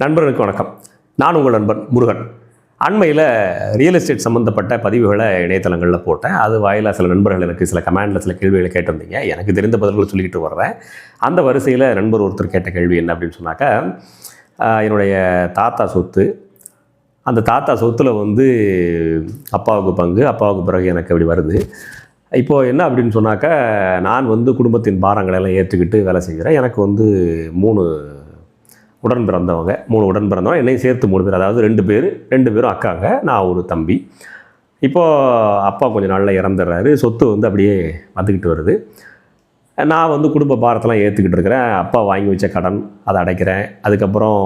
நண்பர்களுக்கு வணக்கம். நான் உங்கள் நண்பன் முருகன். அண்மையில் ரியல் எஸ்டேட் சம்மந்தப்பட்ட பதிவுகளை இணையதளங்களில் போட்டேன். அது வாயிலாக சில நண்பர்கள் எனக்கு சில கமெண்டில் சில கேள்விகளை கேட்டிருந்தீங்க. எனக்கு தெரிந்த பதில்களை சொல்லிக்கிட்டு வர்றேன். அந்த வரிசையில் நண்பர் ஒருத்தர் கேட்ட கேள்வி என்ன அப்படின்னு சொன்னாக்கா என்னுடைய தாத்தா சொத்து. அந்த தாத்தா சொத்தில் வந்து அப்பாவுக்கு பங்கு அப்பாவுக்கு பிறகு எனக்கு அப்படி வருது. இப்போது என்ன அப்படின்னு சொன்னாக்கா நான் வந்து குடும்பத்தின் பாரங்களை எல்லாம் ஏற்றுக்கிட்டு வேலை செய்கிறேன். எனக்கு வந்து மூணு உடன் பிறந்தவங்க மூணு உடன் பிறந்தவங்க என்னையும் சேர்த்து மூணு பேர். அதாவது ரெண்டு பேர் ரெண்டு பேரும் அக்காங்க நான் ஒரு தம்பி. இப்போது அப்பா கொஞ்சம் நாளில் இறந்துடுறாரு. சொத்து வந்து அப்படியே வந்துக்கிட்டு வருது. நான் வந்து குடும்ப பாரத்தெல்லாம் ஏற்றுக்கிட்டு இருக்கிறேன். அப்பா வாங்கி வச்ச கடன் அதை அடைக்கிறேன். அதுக்கப்புறம்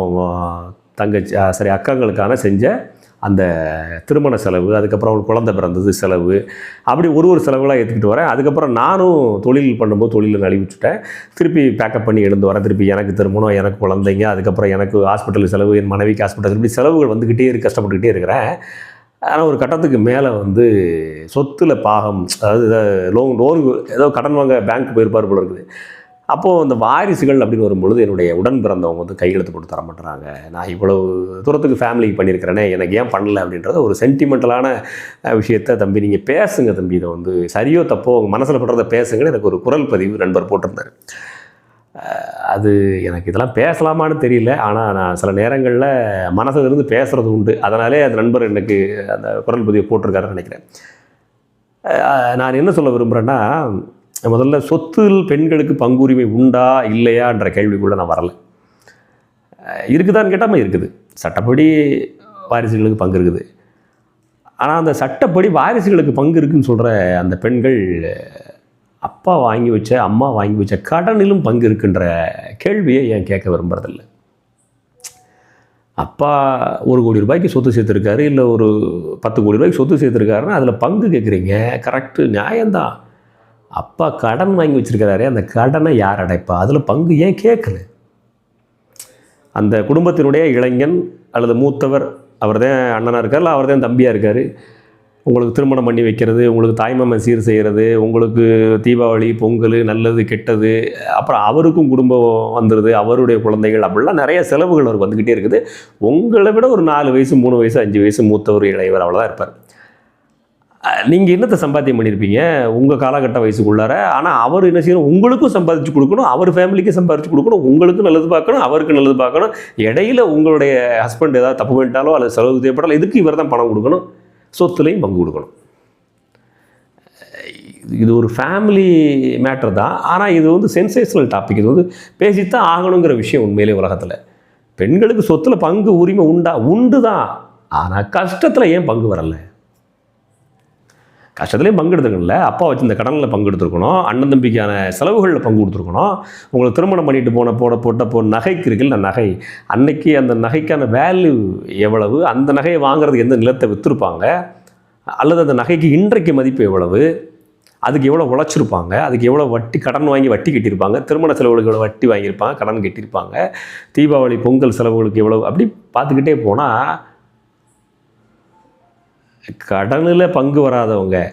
தங்கச்சி சரி அக்காங்களுக்கான செஞ்ச அந்த திருமண செலவு அதுக்கப்புறம் ஒரு குழந்தை பிறந்தது செலவு அப்படி ஒரு ஒரு செலவுகளாக எடுத்துக்கிட்டு வரேன். அதுக்கப்புறம் நானும் தொழில் பண்ணும்போது தொழிலில் நழுவிச்சுட்டேன் திருப்பி பேக்கப் பண்ணி எழுந்து வரேன். திருப்பி எனக்கு திருமணம் எனக்கு குழந்தைங்க அதுக்கப்புறம் எனக்கு ஹாஸ்பிட்டல் செலவு என் மனைவிக்கு ஹாஸ்பிட்டல் இப்படி செலவுகள் வந்துக்கிட்டே இருக்கு கஷ்டப்பட்டுக்கிட்டே இருக்கிறேன். ஆனால் ஒரு கட்டத்துக்கு மேலே வந்து சொத்துல பாகம் அதாவது லோன் லோன் ஏதோ கடன் வாங்க பேங்க் போயிருப்பார் போல இருக்குது. அப்போது இந்த வாரிசுகள் அப்படின்னு வரும்பொழுது என்னுடைய உடன் பிறந்தவங்க வந்து கையெழுத்து போட்டு தர மாட்டுறாங்க. நான் இவ்வளவு தூரத்துக்கு ஃபேமிலிக்கு பண்ணியிருக்கிறேனே எனக்கு ஏன் பண்ணல அப்படின்றத ஒரு சென்டிமெண்டலான விஷயத்த தம்பி நீங்கள் பேசுங்க தம்பி இதை வந்து சரியோ தப்போ உங்கள் மனசில் படுறத பேசுங்கன்னு எனக்கு ஒரு குரல் பதிவு நண்பர் போட்டிருந்தார். அது எனக்கு இதெல்லாம் பேசலாமான்னு தெரியல. ஆனால் நான் சில நேரங்களில் மனசுல இருந்து பேசுகிறது உண்டு. அதனாலே அந்த நண்பர் எனக்கு அந்த குரல் பதிவை போட்டிருக்காருன்னு நினைக்கிறேன். நான் என்ன சொல்ல விரும்புகிறேன்னா முதல்ல சொத்தில் பெண்களுக்கு பங்குரிமை உண்டா இல்லையான்ற கேள்விக்குள்ளே நான் வரலை. இருக்குதான்னு கேட்டாமல் இருக்குது. சட்டப்படி வாரிசுகளுக்கு பங்கு இருக்குது. ஆனால் அந்த சட்டப்படி வாரிசுகளுக்கு பங்கு இருக்குன்னு சொல்கிற அந்த பெண்கள் அப்பா வாங்கி வச்ச அம்மா வாங்கி வச்ச கடனிலும் பங்கு இருக்குன்ற கேள்வியை ஏன் கேட்க விரும்புறதில்ல? அப்பா ஒரு கோடி ரூபாய்க்கு சொத்து சேர்த்துருக்காரு இல்லை ஒரு பத்து கோடி ரூபாய்க்கு சொத்து சேர்த்துருக்காருன்னா அதில் பங்கு கேட்குறீங்க கரெக்டு நியாயம்தான். அப்பா கடன் வாங்கி வச்சிருக்கிறாரே அந்த கடனை யார் அடைப்பா? அதில் பங்கு ஏன் கேட்கல? அந்த குடும்பத்தினுடைய இளைஞன் அல்லது மூத்தவர் அவர் தான் அண்ணனாக இருக்கார் இல்லை அவர் தான் தம்பியாக இருக்கார் உங்களுக்கு திருமணம் பண்ணி வைக்கிறது உங்களுக்கு தாய்மாமன் சீர் செய்கிறது உங்களுக்கு தீபாவளி பொங்கல் நல்லது கெட்டது அப்புறம் அவருக்கும் குடும்பம் வந்துடுது அவருடைய குழந்தைகள் அப்படிலாம் நிறைய செலவுகள் அவருக்கு வந்துக்கிட்டே இருக்குது. உங்களை விட ஒரு நாலு வயசு மூணு வயசு அஞ்சு வயசு மூத்தவர் இளையவர் அவ்வளோதான் இருப்பார். நீங்கள் என்னத்தை சம்பாத்தியம் பண்ணியிருப்பீங்க உங்கள் காலகட்ட வயசுக்குள்ளார. ஆனால் அவர் என்ன செய்யணும்? உங்களுக்கும் சம்பாதிச்சு கொடுக்கணும். அவர் ஃபேமிலிக்கு சம்பாதிச்சு கொடுக்கணும். உங்களுக்கும் நல்லது பார்க்கணும். அவருக்கு நல்லது பார்க்கணும். இடையில உங்களுடைய ஹஸ்பண்ட் ஏதாவது தப்பு பண்ணிட்டாலோ அல்லது செலவு தேவைப்பட்டாலோ இதுக்கு இவர் தான் பணம் கொடுக்கணும். சொத்துலையும் பங்கு கொடுக்கணும். இது ஒரு ஃபேமிலி மேட்டர் தான். ஆனால் இது வந்து சென்சேஷனல் டாபிக் இது வந்து பேசித்தான் ஆகணுங்கிற விஷயம் உண்மையிலே உலகத்தில். பெண்களுக்கு சொத்தில் பங்கு உரிமை உண்டா? உண்டு தான் ஆனால் கஷ்டத்தில் ஏன் பங்கு வரலை? கஷ்டத்துலேயும் பங்கு அப்பா வச்சு இந்த கடனில் பங்கு எடுத்துருக்கணும் அண்ணன் தம்பிக்கான செலவுகளில் பங்கு கொடுத்துருக்கணும். உங்களுக்கு திருமணம் பண்ணிட்டு போன போட போட்ட போ நகைக்கு இருக்குல்ல நகை. அன்னைக்கு அந்த நகைக்கான வேல்யூ எவ்வளவு? அந்த நகையை வாங்குறதுக்கு எந்த நிலத்தை விற்றுருப்பாங்க அல்லது அந்த நகைக்கு இன்றைக்கு மதிப்பு எவ்வளவு? அதுக்கு எவ்வளோ உழைச்சிருப்பாங்க? அதுக்கு எவ்வளோ வட்டி கடன் வாங்கி வட்டி கட்டியிருப்பாங்க? திருமண செலவுகளுக்கு எவ்வளோ வட்டி வாங்கியிருப்பாங்க? கடன் கட்டியிருப்பாங்க? தீபாவளி பொங்கல் செலவுகளுக்கு எவ்வளோ அப்படி பார்த்துக்கிட்டே போனால் கடனில் பங்கு வராதவங்க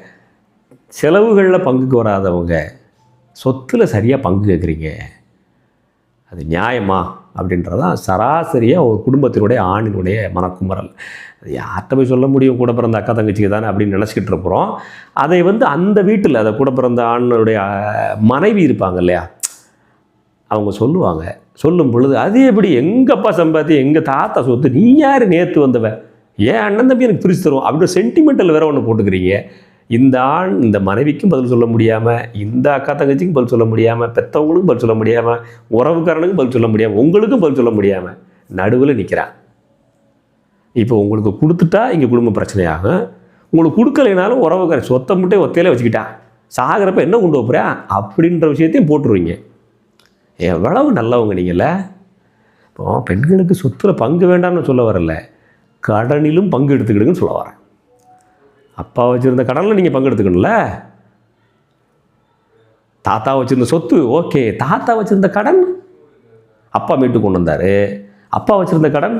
செலவுகளில் பங்குக்கு வராதவங்க சொத்தில் சரியாக பங்கு கேட்குறீங்க அது நியாயமா? அப்படின்றதான் சராசரியாக ஒரு குடும்பத்தினுடைய ஆணினுடைய மனக்குமரல் அது யார்கிட்ட போய் சொல்ல முடியும்? கூட பிறந்த அக்கா தங்கச்சிக்கு தானே அப்படின்னு நினச்சிக்கிட்டு இருக்கிறோம். அதை வந்து அந்த வீட்டில் அதை கூட பிறந்த ஆணுடைய மனைவி இருப்பாங்க இல்லையா? அவங்க சொல்லுவாங்க. சொல்லும் பொழுது அது எப்படி? எங்கப்பா சம்பாத்தி எங்கள் தாத்தா சொத்து? நீ யார்? நேற்று வந்தவ? ஏன் அண்ணன் தம்பி எனக்கு பிரித்து தரும் அப்படின்னு சென்டிமெண்டல் வேற ஒன்று போட்டுக்கிறீங்க. இந்த ஆண் இந்த மனைவிக்கும் பதில் சொல்ல முடியாமல் இந்த அக்கா தங்கச்சிக்கும் பதில் சொல்ல முடியாமல் பெற்றவங்களுக்கும் பதில் சொல்ல முடியாமல் உறவுக்காரனுக்கும் பதில் சொல்ல முடியாமல் உங்களுக்கும் பதில் சொல்ல முடியாமல் நடுவில் நிற்கிறான் இப்போ உங்களுக்கு கொடுத்துட்டா இங்கே குடும்ப பிரச்சனையாகும். உங்களுக்கு கொடுக்கலைனாலும் உறவுக்கார சொத்தை மட்டும் ஒத்தையில வச்சுக்கிட்டா. சாகிறப்ப என்ன கொண்டு போகிறா அப்படின்ற விஷயத்தையும் போட்டுருவீங்க. எவ்வளவு நல்லவங்க நீங்கள இப்போ பெண்களுக்கு சொத்துல பங்கு வேண்டாம்னு சொல்ல வரல. கடனிலும் பங்கு எடுத்துக்கிடுங்கன்னு சொல்ல வரேன். அப்பா வச்சுருந்த கடனில் நீங்கள் பங்கு எடுத்துக்கணும்ல தாத்தா வச்சுருந்த சொத்து ஓகே. தாத்தா வச்சுருந்த கடன்? அப்பா மீட்டு கொண்டு வந்தார். அப்பா வச்சுருந்த கடன்?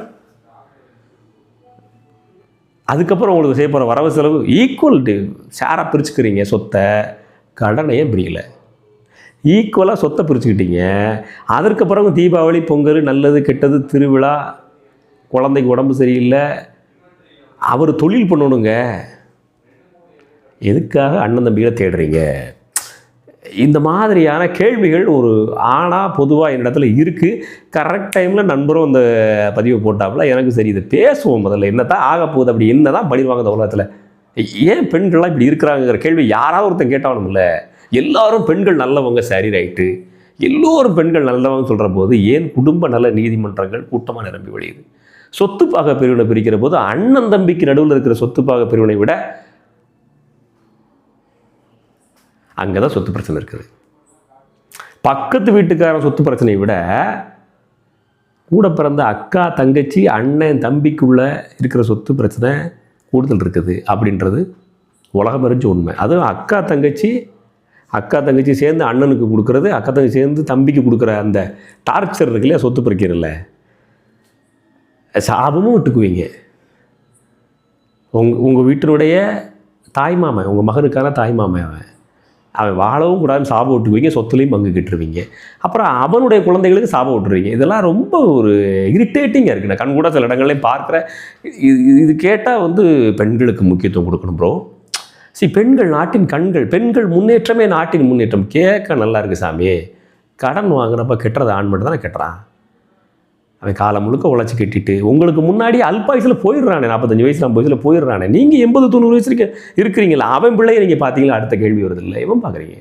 அதுக்கப்புறம் உங்களுக்கு செய்ய போகிற வரவு செலவு ஈக்குவல் ஷேராக பிரிச்சுக்கிறீங்க சொத்தை. கடனையே பிரியல ஈக்குவலாக சொத்தை பிரிச்சுக்கிட்டீங்க. அதற்கு பிறகு தீபாவளி பொங்கல் நல்லது கெட்டது திருவிழா குழந்தைக்கு உடம்பு சரியில்லை. அவர் தொழில் பண்ணணுங்க. எதுக்காக அண்ணன் தம்பிகளை தேடுறீங்க? இந்த மாதிரியான கேள்விகள் ஒரு ஆணாக பொதுவாக என்னிடத்துல இருக்குது கரெக்ட் டைமில் நண்பரும் அந்த பதிவை போட்டாப்புல எனக்கு சரி இது பேசுவோம் முதல்ல. என்ன தான் ஆக போகுது? அப்படி என்ன தான் பண்ணிடுவாங்க இந்த உலகத்தில். ஏன் பெண்கள்லாம் இப்படி இருக்கிறாங்கிற கேள்வி யாராவது ஒருத்தன் கேட்டாலும் இல்லை எல்லாரும் பெண்கள் நல்லவங்க சரி ரைட்டு. எல்லோரும் பெண்கள் நல்லவங்க சொல்கிற போது ஏன் குடும்ப நல நீதிமன்றங்கள் கூட்டமாக நிரம்பி வழியுது சொத்து பாக பிரிவினை பிரிக்கிற போது அண்ணன் தம்பிக்கு நடுவில் இருக்கிற சொத்து பாக பிரிவினை விட அங்கே தான் சொத்து பிரச்சனை இருக்குது. பக்கத்து வீட்டுக்காரன் சொத்து பிரச்சனையை விட கூட பிறந்த அக்கா தங்கச்சி அண்ணன் தம்பிக்குள்ள இருக்கிற சொத்து பிரச்சனை கூடுதல் இருக்குது அப்படின்றது உலகம் அறிஞ்ச உண்மை. அதுவும் அக்கா தங்கச்சி அக்கா தங்கச்சி சேர்ந்து அண்ணனுக்கு கொடுக்குறது அக்கா தங்கச்சி சேர்ந்து தம்பிக்கு கொடுக்குற அந்த டார்ச்சர் இருக்கு இல்லையா சொத்து பிரிக்கிறதில்ல சாபமும் விட்டுக்குவீங்க. உங் உங்கள் வீட்டினுடைய தாய்மாமன் உங்கள் மகனுக்கான தாய்மாமன் அவன். அவன் வாழவும் கூடாதுன்னு சாபம் விட்டுக்குவீங்க சொத்துலையும் பங்கு கிட்டுருவீங்க. அப்புறம் அவனுடைய குழந்தைகளுக்கு சாபம் விட்டுருவீங்க. இதெல்லாம் ரொம்ப ஒரு இரிட்டேட்டிங்காக இருக்குது நான் கண் கூட சில இடங்கள்லையும் பார்க்குறேன். இது இது கேட்டால் வந்து பெண்களுக்கு முக்கியத்துவம் கொடுக்கணும் ப்ரோ சரி பெண்கள் நாட்டின் கண்கள் பெண்கள் முன்னேற்றமே நாட்டின் முன்னேற்றம். கேட்க நல்லா இருக்குது சாமி. கடன் வாங்குறப்ப கெட்டுறது ஆண் மட்டும் தானே கெட்டுறான். அவன் காலம் முழுக்க உழைச்சி கட்டிட்டு உங்களுக்கு முன்னாடி அல்பாயுசில் போயிடுறானே நாற்பத்தஞ்சு வயசு ஐம்பது வயசில் போயிடுறானே. நீங்கள் எண்பது தொண்ணூறு வயசு இருக்கிறீங்களா? அவன் பிள்ளையை நீங்கள் பார்த்தீங்களா? அடுத்த கேள்வி வருது இல்லை. இவன் பார்க்குறீங்க.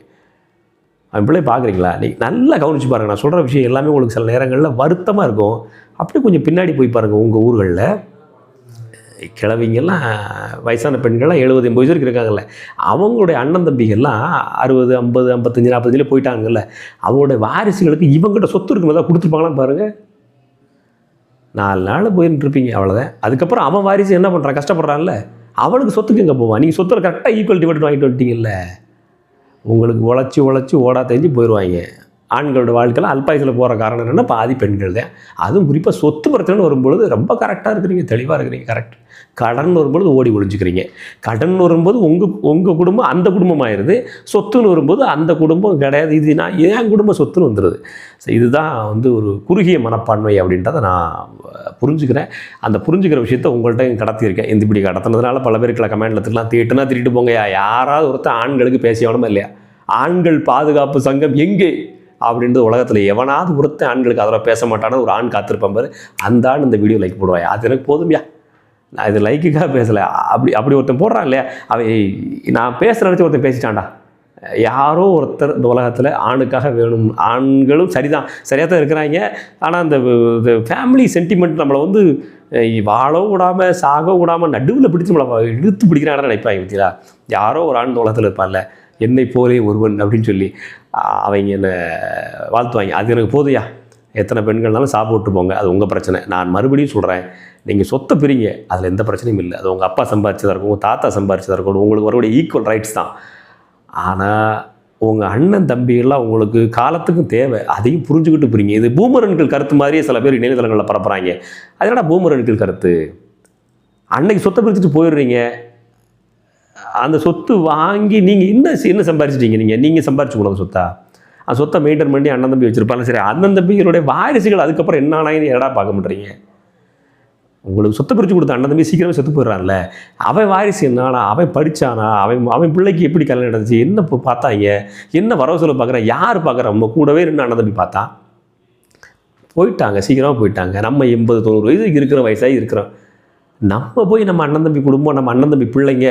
அவன் பிள்ளை பார்க்குறீங்களா? நீங்கள் நல்லா கவனிச்சு பாருங்கள் நான் சொல்கிற விஷயம் எல்லாமே உங்களுக்கு சில நேரங்களில் வருத்தமாக இருக்கும். அப்படியே கொஞ்சம் பின்னாடி போய் பாருங்கள் உங்கள் ஊர்களில். கிழவிங்கெல்லாம் வயசான பெண்கள்லாம் எழுபது எண்பது வயசு வரைக்கும் இருக்காங்கல்ல. அவங்களுடைய அண்ணன் தம்பிகள்லாம் அறுபது ஐம்பது ஐம்பத்தஞ்சு நாற்பத்தஞ்சிலே போயிட்டாங்கல்ல. அவங்களுடைய வாரிசுகளுக்கு இவங்ககிட்ட சொத்து இருக்கும்போது கொடுத்துருப்பாங்களான்னு பாருங்கள் நாலு நாள் போயிட்டு இருப்பீங்க அவ்வளோதான் அதுக்கப்புறம் அவன் வாரிசு என்ன பண்ணுறான் கஷ்டப்படுறான்ல? அவனுக்கு சொத்துக்கு எங்கே போவான் நீங்கள் சொத்துல கரெக்டாக ஈக்குவல் டிவைட் வாங்கிட்டு வந்துட்டீங்கல்ல? உங்களுக்கு உழைச்சி உழைச்சி ஓடா தெரிஞ்சு போயிடுவாங்க ஆண்களோட வாழ்க்கையில் அல்பாயுசில் போகிற காரணம் என்னென்னா பாதி பெண்கள் தான். அதுவும் குறிப்பாக சொத்து பிரச்சனை வரும்பொழுது ரொம்ப கரெக்டாக இருக்கிறீங்க தெளிவாக இருக்கிறீங்க கரெக்ட் கடன் வரும்பொழுது ஓடி ஒழிஞ்சுக்கிறீங்க கடன் வரும்போது உங்கள் உங்கள் குடும்பம் அந்த குடும்பம் ஆயிடுது சொத்துன்னு வரும்போது அந்த குடும்பம் கிடையாது. இது நான் என் குடும்ப சொத்துன்னு வந்துடுது ஸோ இதுதான் வந்து ஒரு குறுகிய மனப்பான்மை அப்படின்றத நான் புரிஞ்சுக்கிறேன். அந்த புரிஞ்சுக்கிற விஷயத்த உங்கள்கிட்ட கடத்தியிருக்கேன். இந்த இப்படி கடத்தினதுனால பல பேருக்குள்ள கமெண்ட்ல திருலாம் தீட்டுனா திருட்டு போங்கயா யாராவது ஒருத்தர் ஆண்களுக்கு பேசியவனமா இல்லையா? ஆண்கள் பாதுகாப்பு சங்கம் எங்கே? அப்படின்றது உலகத்தில் எவனாவது ஒருத்தன் ஆண்களுக்கு அதில் பேச மாட்டானு ஒரு ஆண் காத்திருப்பான் பாரு. அந்த ஆண் இந்த வீடியோ லைக் போடுவாயா? அது எனக்கு போதும்யா நான் இது லைக்குக்காக பேசலை. அப்படி அப்படி ஒருத்தன் போடுறான் இல்லையா? அவன் நான் பேசுகிற நினச்சி ஒருத்தன் பேசிட்டான்டா. யாரோ ஒருத்தர் இந்த உலகத்தில் ஆணுக்காக வேணும். ஆண்களும் சரிதான். சரியாக தான் இருக்கிறாங்க. ஆனால் அந்த ஃபேமிலி சென்டிமெண்ட் நம்மளை வந்து வாழவும் விடாமல் சாகவும் விடாமல் நடுவில் பிடிச்சி நம்மளை இழுத்து பிடிக்கிறான்னு நினைப்பாங்க பார்த்தீங்களா யாரோ ஒரு ஆண் இந்த உலகத்தில் இருப்பான்ல. என்னை போலே ஒருவன் அப்படின்னு சொல்லி. அவங்க என்னை வாழ்த்துவாங்க. அது எனக்கு போதையா எத்தனை பெண்கள்னாலும் சாப்பிட்டு போங்க. அது உங்கள் பிரச்சனை. நான் மறுபடியும் சொல்கிறேன் நீங்கள் சொத்தை பிரிங்க. அதில் எந்த பிரச்சனையும் இல்லை. அது உங்கள் அப்பா சம்பாரிச்சதாக இருக்கும் உங்கள் தாத்தா சம்பாரிச்சதாக இருக்கட்டும் உங்களுக்கு வரக்கூடிய ஈக்குவல் ரைட்ஸ் தான். ஆனால் உங்கள் அண்ணன் தம்பிகள்லாம் உங்களுக்கு காலத்துக்கும் தேவை. அதையும் புரிஞ்சுக்கிட்டு பிரிங்க. இது பூமரன்கள் கருத்து மாதிரியே சில பேர் இணையதளங்களில் பரப்புகிறாங்க அதனால் பூமரன்கள் கருத்து? அன்னைக்கு சொத்தை பிரிச்சுட்டு போயிடுறீங்க. அந்த சொத்து வாங்கி நீங்கள் என்ன என்ன சம்பாரிச்சிட்டீங்க நீங்கள் நீங்கள் சம்பாரிச்சு சொத்தா? அந்த சொத்தை மெயின்டைன் பண்ணி அண்ணன் தம்பி வச்சுருப்பாங்க சரி அண்ணன் தம்பிகளுடைய வாரிசுகள் அதுக்கப்புறம் என்ன ஆனாங்கன்னு எடா பார்க்க மாட்டீங்க? உங்களுக்கு சொத்தை பிரித்து கொடுத்த அண்ணன் தம்பி சீக்கிரமே செத்து போயிடுறான்ல. அவன் வாரிசு என்னானா? அவன் படித்தானா அவன் அவன் பிள்ளைக்கு எப்படி கல்யாணம் நடந்துச்சு? என்ன இப்போ பார்த்தாங்க? என்ன வரவு செலவு பார்க்குறான்? யார் பார்க்குறா? நம்ம கூடவே ரெண்டு அண்ணன் தம்பி பார்த்தா? போயிட்டாங்க சீக்கிரமாக போயிட்டாங்க. நம்ம எண்பது தொண்ணூறு வயசு இருக்கிற வயசாக இருக்கிறோம். நம்ம போய் நம்ம அண்ணன் தம்பி குடும்பம் நம்ம அண்ணன் தம்பி பிள்ளைங்க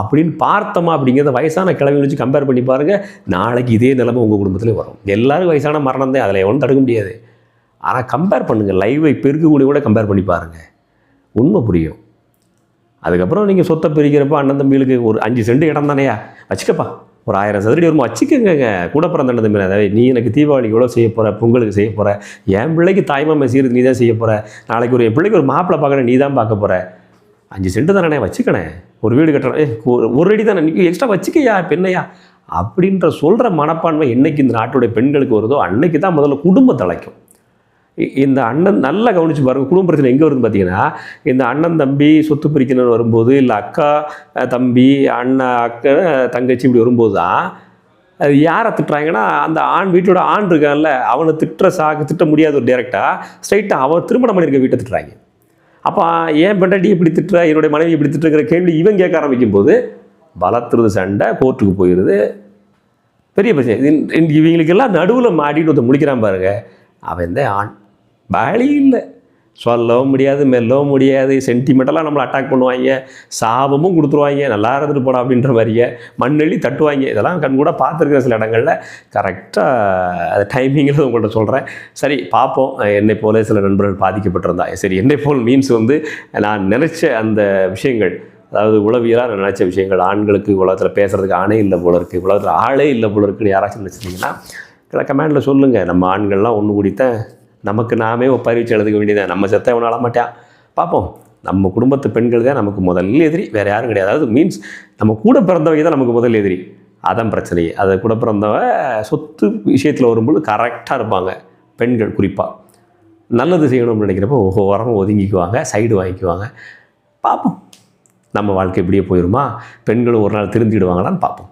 அப்படின்னு பார்த்தோமா அப்படிங்கிறத வயசான கிழமை வச்சு கம்பேர் பண்ணி பாருங்கள் நாளைக்கு இதே நிலைமை உங்கள் குடும்பத்தில் வரும். எல்லாரும் வயசான மரணம் தான் அதில் எவனும் தடுக்க முடியாது. ஆனால் கம்பேர் பண்ணுங்கள் லைவை பெருக்கக்கூடிய கூட கூட கம்பேர் பண்ணி பாருங்கள் உண்மை புரியும். அதுக்கப்புறம் நீங்கள் சொத்தை பிரிக்கிறப்ப அண்ணன் தம்பிகளுக்கு ஒரு அஞ்சு சென்ட் இடம் தானேயா? வச்சுக்கப்பா. ஒரு ஆயிரம் சதுரடி வருமா வச்சுக்கோங்க கூட பிறந்த தம்பி அதாவது நீ எனக்கு தீபாவளிக்கு எவ்வளோ செய்ய போகிற பொங்கலுக்கு செய்ய போகிற என் பிள்ளைக்கு தாய்மாமன் செய்கிறது நீ தான் செய்ய போகிற நாளைக்கு ஒரு என் பிள்ளைக்கு ஒரு மாப்பிள்ளை பார்க்கணும் நீ தான் பார்க்க போகிற அஞ்சு சென்ட் தானே வச்சுக்கணே ஒரு வீடு கட்டுறேன் ஏ ஒரு- ஒரு அடி தானே நீ எக்ஸ்ட்ரா வச்சுக்கையா பெண்ணையா? அப்படின்ற சொல்கிற மனப்பான்மை என்னைக்கு இந்த நாட்டுடைய பெண்களுக்கு வருதோ அன்னைக்கு தான் முதல்ல குடும்பம் தலைக்கும் இந்த அண்ணன் நல்லா கவனிச்சு பாருங்கள் குடும்ப பிரச்சனை எங்கே வருதுன்னு பார்த்தீங்கன்னா இந்த அண்ணன் தம்பி சொத்து பிரிக்கணும்னு வரும்போது இல்லை அக்கா தம்பி அண்ணன் அக்கா தங்கச்சி இப்படி வரும்போது தான் அது யாரை திட்டுறாங்கன்னா அந்த ஆண் வீட்டோட ஆண் இருக்கான்ல அவனை திட்டுற சாக்கு திட்ட முடியாது ஒரு டேரெக்டாக ஸ்ட்ரைட்டாக அவன் திருமணம் பண்ணியிருக்க வீட்டை திட்டுறாங்க. அப்போ ஏன் பெண்டாட்டி இப்படி திட்டுற என்னுடைய மனைவி இப்படி திட்டுருக்கிற கேள்வி இவன் கேட்க ஆரம்பிக்கும் போது வளர்த்துறது சண்டை கோர்ட்டுக்கு போயிடுது பெரிய பிரச்சனை. இவங்களுக்கெல்லாம் நடுவில் மாட்டிட்டு ஒருத்தன் முடிக்கிறான் பாருங்க அவன் தான் ஆண்? வழி இல்லை. சொல்லவும் முடியாது மெல்லவும் முடியாது சென்டிமெண்டெல்லாம் நம்மளை அட்டாக் பண்ணுவாங்க சாபமும் கொடுத்துருவாங்க நல்லா இருந்துட்டு போடா அப்படின்ற மாதிரியே மண்ணெழி தட்டுவாங்க. இதெல்லாம் கண் கூட பார்த்துருக்கேன் சில இடங்களில் கரெக்டாக அது டைமிங்கில் உங்கள்கிட்ட சொல்கிறேன் சரி பார்ப்போம். என்னை போல சில நண்பர்கள் பாதிக்கப்பட்டிருந்தா. சரி என்னை போல் மீன்ஸ் வந்து நான் நினச்ச அந்த விஷயங்கள் அதாவது உளவியலாக நான் நினச்ச விஷயங்கள் ஆண்களுக்கு உலகத்தில் பேசுகிறதுக்கு ஆணே இல்லை போல இருக்குது உலகத்தில் ஆளே இல்லை போல இருக்குன்னு யாராச்சும் நினச்சிருந்தீங்கன்னா கமெண்டில் சொல்லுங்கள் நம்ம ஆண்கள்லாம் ஒன்று கூடித்தான் நமக்கு நாமே ஒப்பாரி வச்சு எழுதுக்க வேண்டியதான் நம்ம செத்த எவனும் அழ மாட்டான் பார்ப்போம் நம்ம குடும்பத்து பெண்கள் தான் நமக்கு முதல் எதிரி. வேறு யாரும் கிடையாது. அதாவது மீன்ஸ் நம்ம கூட பிறந்தவங்க தான் நமக்கு முதல் எதிரி. அதான் பிரச்சனையே. அதை கூட பிறந்தவ சொத்து விஷயத்தில் வரும்போது கரெக்டாக இருப்பாங்க. பெண்கள் குறிப்பாக நல்லது செய்யணும்னு நினைக்கிறப்போ ஓரம் ஒதுங்கிக்குவாங்க சைடு வாங்கிக்குவாங்க. பார்ப்போம் நம்ம வாழ்க்கை இப்படியே போயிருமா? பெண்களும் ஒரு நாள் திருந்திடுவாங்களான்னு பார்ப்போம்